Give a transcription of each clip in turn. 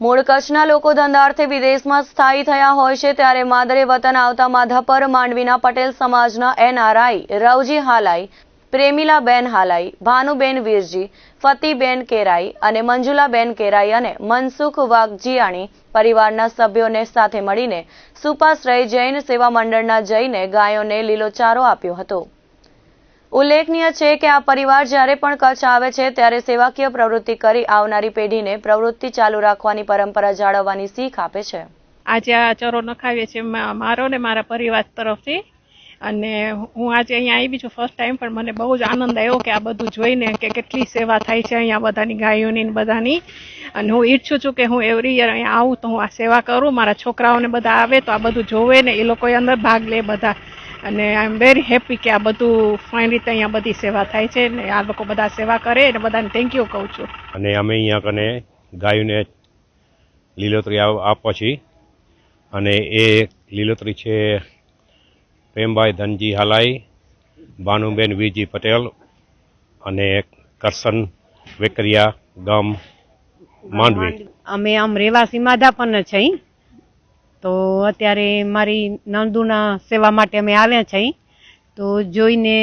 મૂળ કચ્છના લોકો ધંધાર્થે વિદેશમાં સ્થાયી થયા હોય છે ત્યારે માદરે વતન આવતા માધાપર માંડવીના પટેલ સમાજના એનઆરઆઈ રવજી હાલાઈ, પ્રેમિલાબેન હાલાઈ, ભાનુબેન વીરજી, ફતીબેન કેરાઈ અને મંજુલાબેન કેરાઈ અને મનસુખ વાઘજીયાણી પરિવારના સભ્યોને સાથે મળીને સુપાશ્રય જૈન સેવા મંડળના જઈને ગાયોને લીલોચારો આપ્યો હતો. ઉલ્લેખનીય છે કે આ પરિવાર જ્યારે પણ કચ્છ આવે છે, ત્યારે સેવાકીય પ્રવૃત્તિ કરી આવનારી પેઢીને પ્રવૃત્તિ ચાલુ રાખવાની પરંપરા જાળવવાની શીખ આપે છે. આજે આ ચરો નખાવીએ છીએ મારો ને મારા પરિવાર તરફથી. અને હું આજે અહીંયા આવી છું ફર્સ્ટ ટાઈમ પણ મને બહુ જ આનંદ આવ્યો કે આ બધું જોઈને કે કેટલી સેવા થાય છે અહીંયા બધાની ગાયોની ને બધાની. અને હું ઈચ્છું છું કે હું એવરી યર અહીંયા આવું તો હું આ સેવા કરું. મારા છોકરાઓને બધા આવે તો આ બધું જોવે ને એ લોકો અંદર ભાગ લે બધા. અને આઈ એમ વેરી હેપી કે આ બધું ફાઇન રીતે અહીંયા બધી સેવા થાય છે ને આ લોકો બધા સેવા કરે અને બધાને થેન્ક યુ કહું છું. અને અમે અહીંયા કને ગાયોને લીલોતરી આપવા છીએ. અને એ લીલોતરી છે પ્રેમભાઈ ધનજી હાલાઈ ભાનુબેન વીરજી પટેલ અને કરસન વેકરિયા ગામ માંડવી. અમે આમ રહેવાસી માધાપરના છીએ તો અત્યારે મારી નંદુના સેવા માટે અમે આવ્યા છીએ તો જોઈને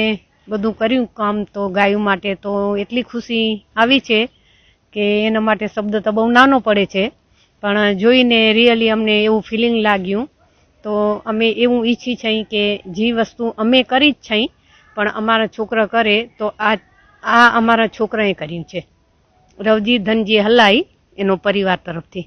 બધું કર્યું કામ તો ગાયું માટે તો એટલી ખુશી આવી છે કે એના માટે શબ્દ તો બહુ નાનો પડે છે. પણ જોઈને રિયલી અમને એવું ફિલિંગ લાગ્યું. તો અમે એવું ઈચ્છી છીએ કે જે વસ્તુ અમે કરી જ છીએ, પણ અમારા છોકરા કરે તો આ આ અમારા છોકરાએ કર્યું છે. રવજી ધનજી હલાઈ એનો પરિવાર તરફથી.